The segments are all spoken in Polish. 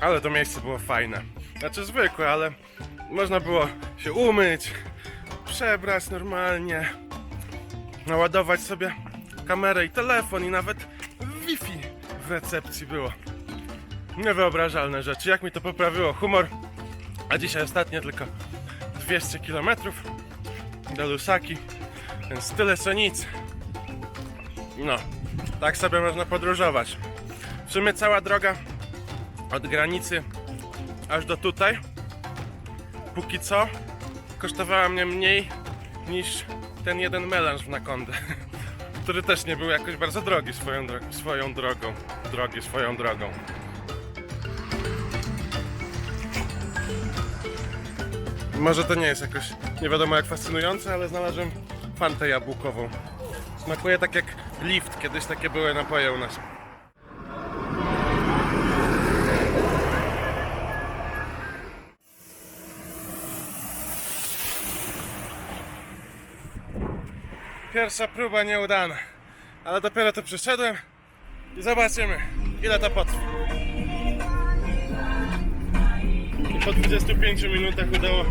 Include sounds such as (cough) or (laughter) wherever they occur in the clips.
Ale to miejsce było fajne. Znaczy zwykłe, ale można było się umyć, przebrać normalnie, naładować sobie kamerę i telefon i nawet Wi-Fi w recepcji było. Niewyobrażalne rzeczy. Jak mi to poprawiło humor. A dzisiaj ostatnie tylko 200 km do Lusaki, więc tyle co nic. No, tak sobie można podróżować. W sumie cała droga od granicy aż do tutaj, póki co, kosztowała mnie mniej niż ten jeden melanż w Nakondę, (laughs) który też nie był jakoś bardzo drogi swoją, dro- swoją drogą. Drogi swoją drogą. Może to nie jest jakoś nie wiadomo jak fascynujące, ale znalazłem fantę jabłkową. Smakuje tak jak lift, kiedyś takie były napoje u nas. Pierwsza próba nieudana, ale dopiero to przyszedłem i zobaczymy ile to potrwa. I po 25 minutach udało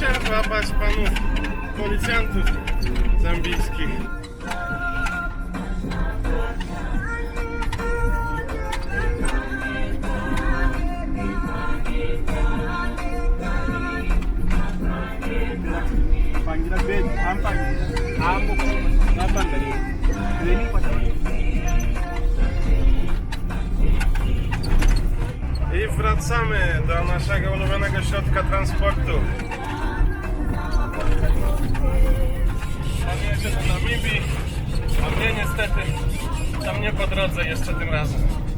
się złapać panów policjantów zambijskich. Wracamy do naszego ulubionego środka transportu. Pan jedzie do Namibii, a mnie niestety tam nie po drodze jeszcze tym razem.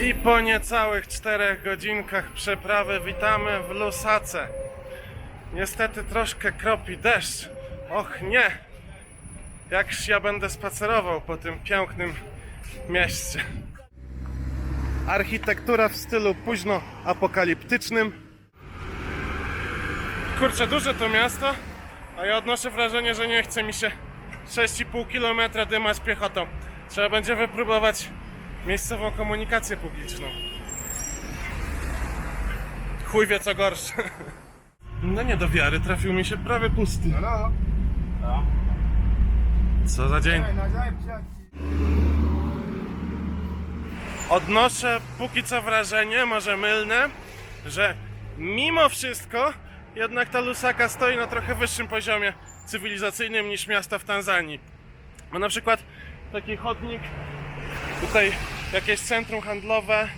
I po niecałych czterech godzinkach przeprawy witamy w Lusace. Niestety troszkę kropi deszcz. Och nie! Jakż ja będę spacerował po tym pięknym mieście. Architektura w stylu późno apokaliptycznym. Kurczę, duże to miasto, a ja odnoszę wrażenie, że nie chce mi się 6,5 km dymać piechotą. Trzeba będzie wypróbować miejscową komunikację publiczną. Chuj wie co gorsze. (laughs) No nie do wiary, trafił mi się prawie pusty. Hello? Co za dzień. Siya. Odnoszę póki co wrażenie, może mylne, że mimo wszystko jednak ta Lusaka stoi na trochę wyższym poziomie cywilizacyjnym niż miasta w Tanzanii. Ma na przykład taki chodnik, tutaj jakieś centrum handlowe,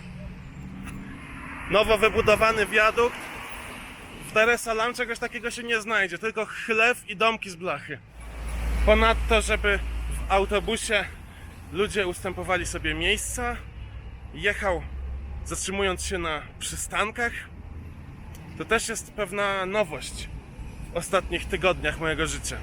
nowo wybudowany wiadukt. W Dar es Salaam czegoś takiego się nie znajdzie, tylko chlew i domki z blachy. Ponadto, żeby w autobusie ludzie ustępowali sobie miejsca, jechał zatrzymując się na przystankach. To też jest pewna nowość w ostatnich tygodniach mojego życia.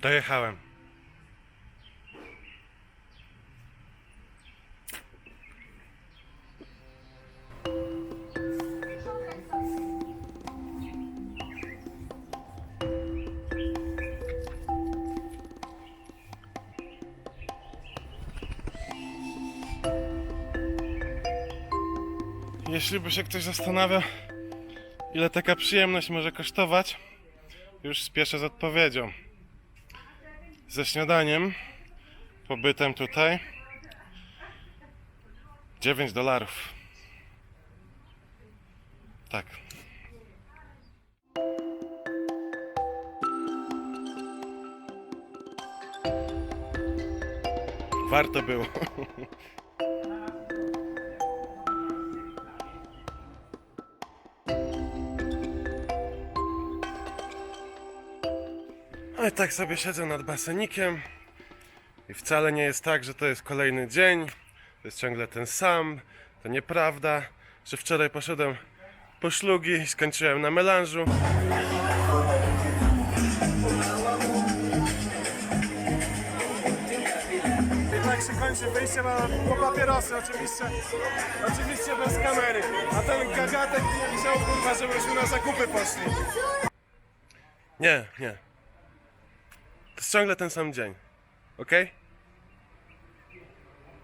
Dojechałem. Jeśli by się ktoś zastanawiał, ile taka przyjemność może kosztować, już spieszę z odpowiedzią. Ze śniadaniem, pobytem tutaj, 9 dolarów. Tak. Warto było. (laughs) No i tak sobie siedzę nad basenikiem i wcale nie jest tak, że to jest kolejny dzień, to jest ciągle ten sam, to nieprawda, że wczoraj poszedłem po szlugi i skończyłem na melanżu. I tak się kończy wyjście na, po papierosy, oczywiście, oczywiście bez kamery. A ten gagatek nie chciał kurwa, żebyśmy na zakupy poszli. Nie, nie. To jest ciągle ten sam dzień. Ok?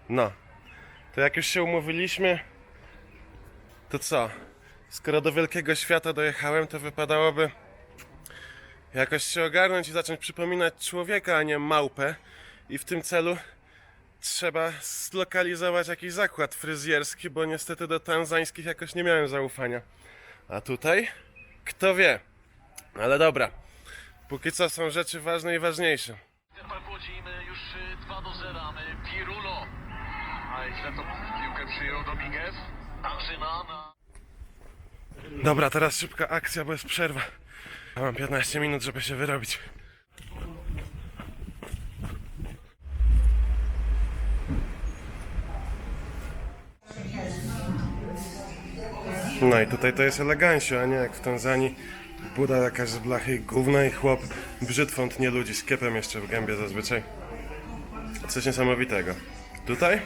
No. To jak już się umówiliśmy, to co? Skoro do wielkiego świata dojechałem, to wypadałoby jakoś się ogarnąć i zacząć przypominać człowieka, a nie małpę. I w tym celu trzeba zlokalizować jakiś zakład fryzjerski, bo niestety do tanzańskich jakoś nie miałem zaufania. A tutaj? Kto wie? Ale dobra. Póki co są rzeczy ważne i ważniejsze. Już y, 2 do 0, mamy Pirulo. A to piłkę przyjął Dominguez. Na... Dobra, teraz szybka akcja, bo jest przerwa. Ja mam 15 minut, żeby się wyrobić. No i tutaj to jest elegancio, a nie jak w Tanzanii. Buda jakaś z blachy gówna i chłop brzytwą tnie ludzi z kiepem jeszcze w gębie zazwyczaj. Coś niesamowitego. Tutaj?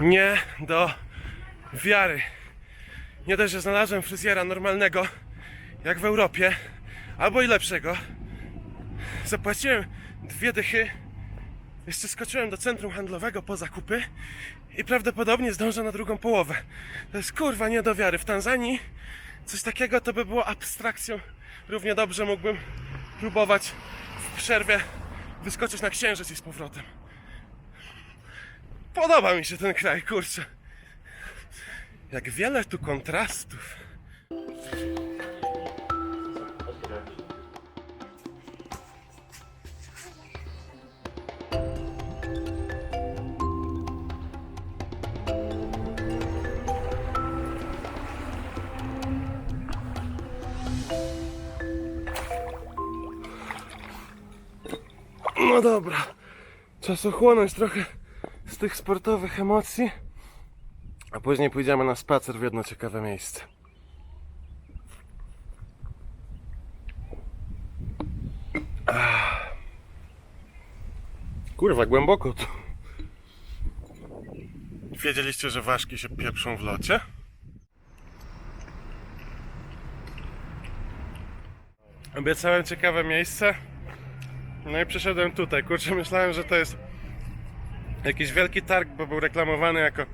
Nie do wiary. Nie dość, że znalazłem fryzjera normalnego, jak w Europie, albo i lepszego. Zapłaciłem dwie dychy. Jeszcze skoczyłem do centrum handlowego po zakupy i prawdopodobnie zdążę na drugą połowę. To jest kurwa nie do wiary. W Tanzanii coś takiego to by było abstrakcją. Równie dobrze mógłbym próbować w przerwie wyskoczyć na księżyc i z powrotem. Podoba mi się ten kraj, kurczę. Jak wiele tu kontrastów. No dobra, czas ochłonąć trochę z tych sportowych emocji, a później pójdziemy na spacer w jedno ciekawe miejsce. Kurwa, głęboko tu. Wiedzieliście, że ważki się pieprzą w locie? Obiecałem ciekawe miejsce. No i przyszedłem tutaj. Kurczę, myślałem, że to jest jakiś wielki targ, bo był reklamowany jako e,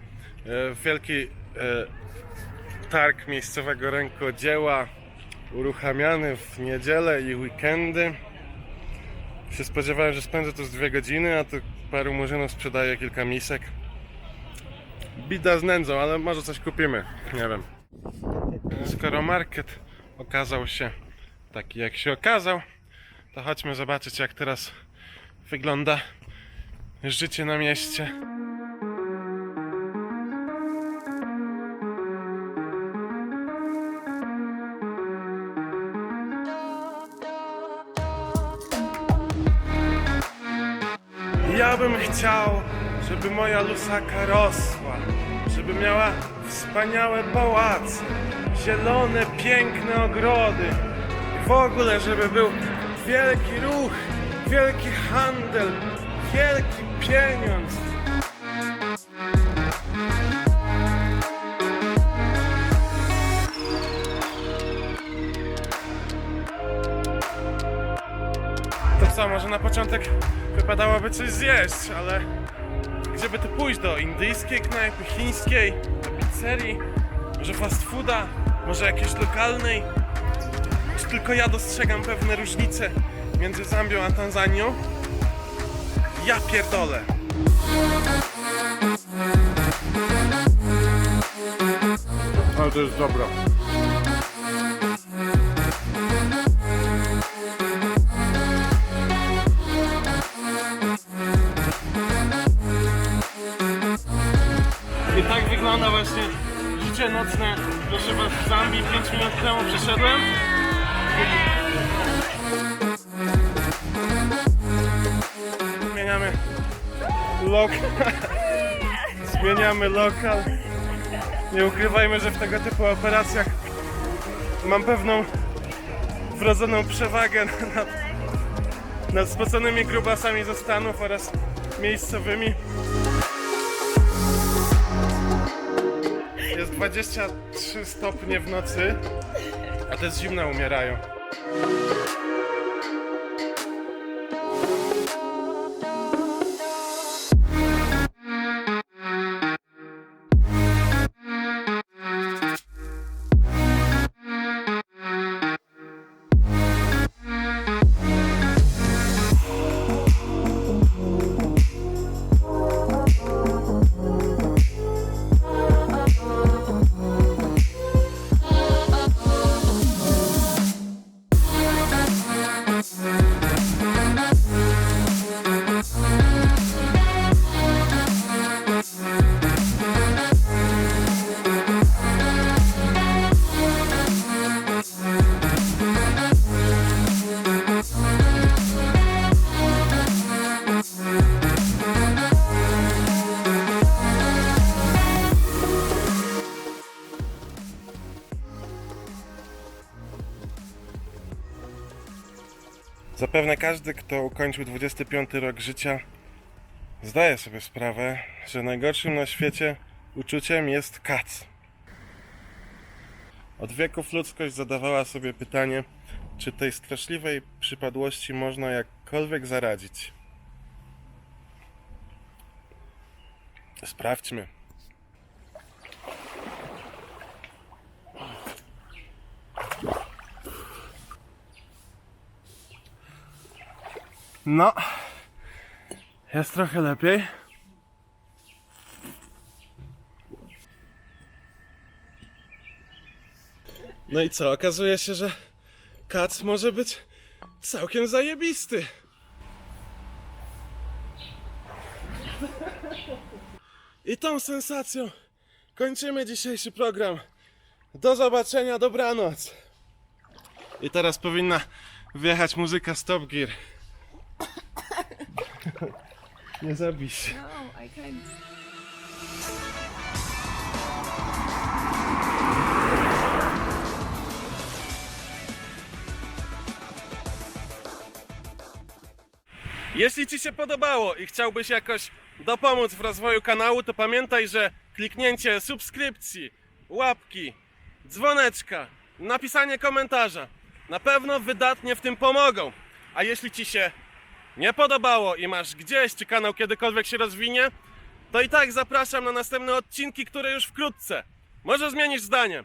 wielki e, targ miejscowego rękodzieła uruchamiany w niedzielę i weekendy. Się spodziewałem, że spędzę tu z dwie godziny, a tu paru murzynów sprzedaje kilka misek. Bida z nędzą, ale może coś kupimy, nie wiem. Skoro market okazał się taki jak się okazał, to chodźmy zobaczyć jak teraz wygląda życie na mieście. Ja bym chciał, żeby moja lusaka rosła, żeby miała wspaniałe pałace, zielone, piękne ogrody w ogóle, żeby był wielki ruch, wielki handel, wielki pieniądz. To co, może na początek wypadałoby coś zjeść, ale gdzie by tu pójść? Do indyjskiej knajpy, chińskiej, do pizzerii, może fast fooda, może jakiejś lokalnej? Czy tylko ja dostrzegam pewne różnice między Zambią a Tanzanią? Ja pierdolę. Ale to jest dobra. I tak wygląda właśnie życie nocne, proszę was, w Zambii 5 minut temu przyszedłem. Lokal. (laughs) Zmieniamy lokal. Nie ukrywajmy, że w tego typu operacjach mam pewną wrodzoną przewagę nad, nad spoconymi grubasami ze Stanów oraz miejscowymi. Jest 23 stopnie w nocy, a te z zimna umierają. Zapewne każdy, kto ukończył 25 rok życia, zdaje sobie sprawę, że najgorszym na świecie uczuciem jest kac. Od wieków ludzkość zadawała sobie pytanie, czy tej straszliwej przypadłości można jakkolwiek zaradzić. Sprawdźmy. No, jest trochę lepiej. No i co? Okazuje się, że kac może być całkiem zajebisty. I tą sensacją kończymy dzisiejszy program. Do zobaczenia, dobranoc. I teraz powinna wjechać muzyka Stop Gear. (laughs) Nie zabij się. No, I can't. Jeśli Ci się podobało i chciałbyś jakoś dopomóc w rozwoju kanału, to pamiętaj, że kliknięcie subskrypcji, łapki, dzwoneczka, napisanie komentarza na pewno wydatnie w tym pomogą. A jeśli Ci się nie podobało i masz gdzieś, czy kanał kiedykolwiek się rozwinie, to i tak zapraszam na następne odcinki, które już wkrótce. Może zmienisz zdanie.